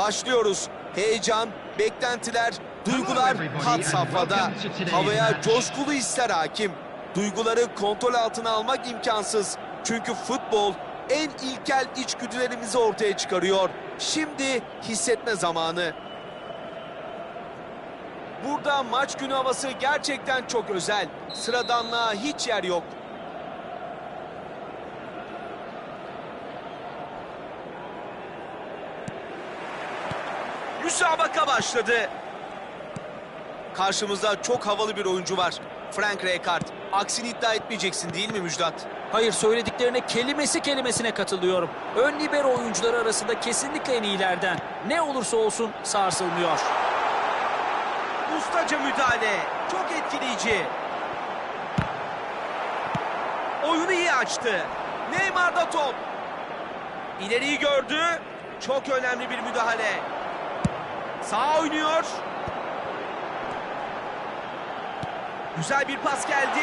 Başlıyoruz. Heyecan, beklentiler, duygular had safhada. Havaya coşkulu hisler hakim. Duyguları kontrol altına almak imkansız. Çünkü futbol en ilkel içgüdülerimizi ortaya çıkarıyor. Şimdi hissetme zamanı. Burada maç günü havası gerçekten çok özel. Sıradanlığa hiç yer yok. Müsabaka başladı. Karşımızda çok havalı bir oyuncu var. Frank Rijkaard. Aksini iddia etmeyeceksin değil mi Müjdat? Hayır söylediklerine kelimesi kelimesine katılıyorum. Ön libero oyuncuları arasında kesinlikle en iyilerden. Ne olursa olsun sarsılmıyor. Ustaca müdahale. Çok etkileyici. Oyunu iyi açtı. Neymar'da top. İleriyi gördü. Çok önemli bir müdahale. Sağ oynuyor. Güzel bir pas geldi.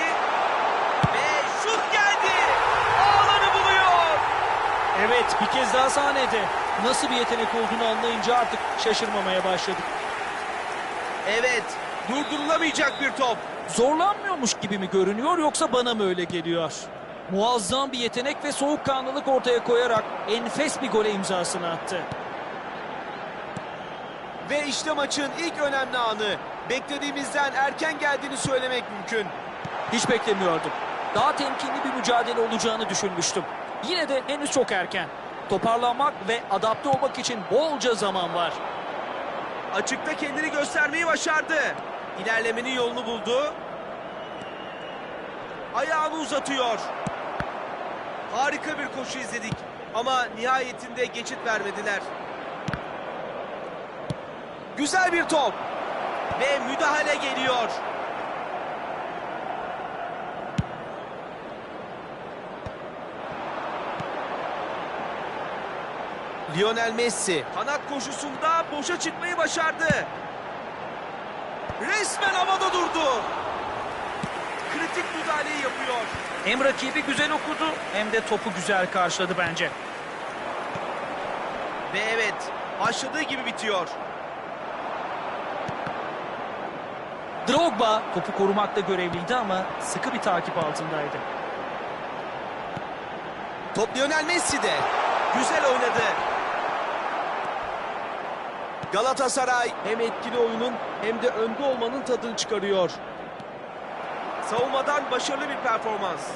Ve şut geldi. Ağları buluyor. Evet bir kez daha sahnede. Nasıl bir yetenek olduğunu anlayınca artık şaşırmamaya başladık. Evet. Durdurulamayacak bir top. Zorlanmıyormuş gibi mi görünüyor yoksa bana mı öyle geliyor? Muazzam bir yetenek ve soğukkanlılık ortaya koyarak enfes bir gole imzasını attı. Ve işte maçın ilk önemli anı. Beklediğimizden erken geldiğini söylemek mümkün. Hiç beklemiyordum. Daha temkinli bir mücadele olacağını düşünmüştüm. Yine de henüz çok erken. Toparlanmak ve adapte olmak için bolca zaman var. Açıkta kendini göstermeyi başardı. İlerlemenin yolunu buldu. Ayağını uzatıyor. Harika bir koşu izledik. Ama nihayetinde geçit vermediler. Güzel bir top. Ve müdahale geliyor. Lionel Messi kanat koşusunda boşa çıkmayı başardı. Resmen havada durdu. Kritik müdahaleyi yapıyor. Hem rakibi güzel okudu hem de topu güzel karşıladı bence. Ve evet başladığı gibi bitiyor. Drogba topu korumakta görevliydi ama sıkı bir takip altındaydı. Top Lionel Messi'de. Güzel oynadı. Galatasaray hem etkili oyunun hem de önde olmanın tadını çıkarıyor. Savunmadan başarılı bir performans.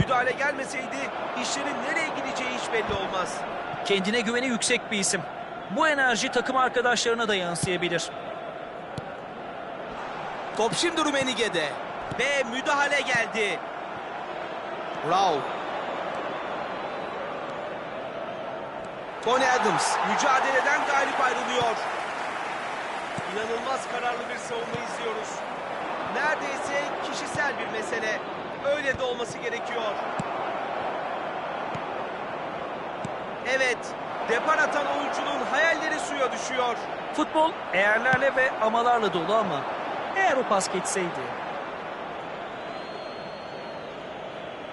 Müdahale gelmeseydi işlerin nereye gideceği hiç belli olmaz. Kendine güveni yüksek bir isim. Bu enerji takım arkadaşlarına da yansıyabilir. Top şimdi Rumenige'de. Ve müdahale geldi. Rao. Tony Adams mücadeleden galip ayrılıyor. İnanılmaz kararlı bir savunma izliyoruz. Neredeyse kişisel bir mesele. Öyle de olması gerekiyor. Evet, depar atan oyuncunun hayalleri suya düşüyor. Futbol eğerlerle ve amalarla dolu ama eğer o pas geçseydi.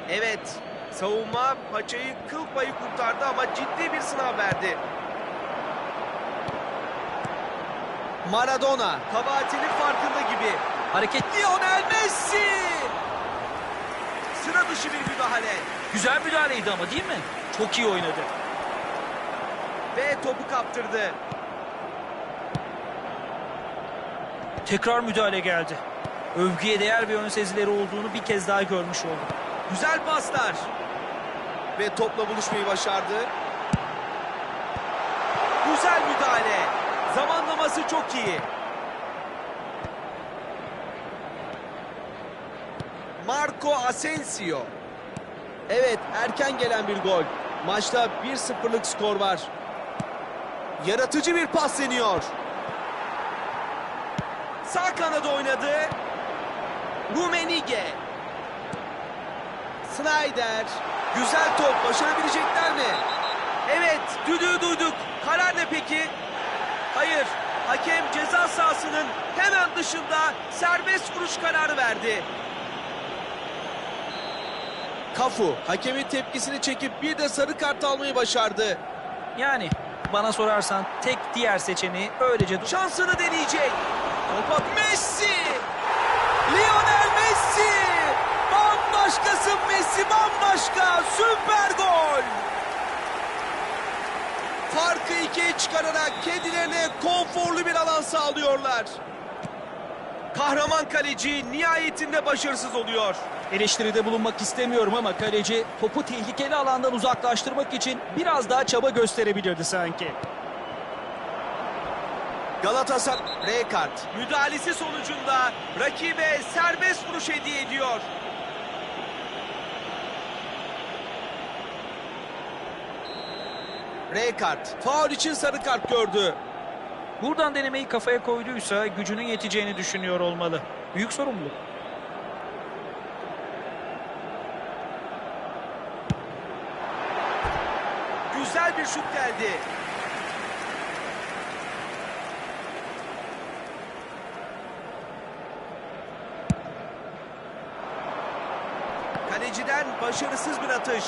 Evet, savunma paçayı kıl payı kurtardı ama ciddi bir sınav verdi. Maradona kabahatinin farkında gibi. Hareket Lionel Messi! Sıra dışı bir müdahale güzel müdahaleydi ama değil mi? Çok iyi oynadı. ve topu kaptırdı. Tekrar müdahale geldi. Övgüye değer bir ön sezileri olduğunu bir kez daha görmüş olduk. Güzel paslar. Ve topla buluşmayı başardı. Güzel müdahale. Zamanlaması çok iyi. Marco Asensio. Evet erken gelen bir gol. Maçta 1-0'lık skor var. Yaratıcı bir pas deniyor. Sağ kanada oynadı. Rumenige. Snyder. Güzel top. Başarabilecekler mi? Evet. Düdüğü duyduk. Karar ne peki? Hayır. Hakem ceza sahasının hemen dışında serbest vuruş kararı verdi. Kafu hakemin tepkisini çekip bir de sarı kart almayı başardı. Yani Bana sorarsan tek diğer seçeneği öylece. Şansını deneyecek. Topa Messi. Lionel Messi. Bambaşkasın Messi bambaşka. Süper gol. Farkı ikiye çıkararak kendilerine konforlu bir alan sağlıyorlar. Kahraman kaleci nihayetinde başarısız oluyor. Eleştiride bulunmak istemiyorum ama kaleci topu tehlikeli alandan uzaklaştırmak için biraz daha çaba gösterebilirdi sanki. Galatasaray Rekart müdahalesi sonucunda rakibe serbest vuruş hediye ediyor. Rekart faul için sarı kart gördü. Buradan denemeyi kafaya koyduysa gücünün yeteceğini düşünüyor olmalı. Büyük sorumluluk. Güzel bir şut geldi. Kaleciden başarısız bir atış.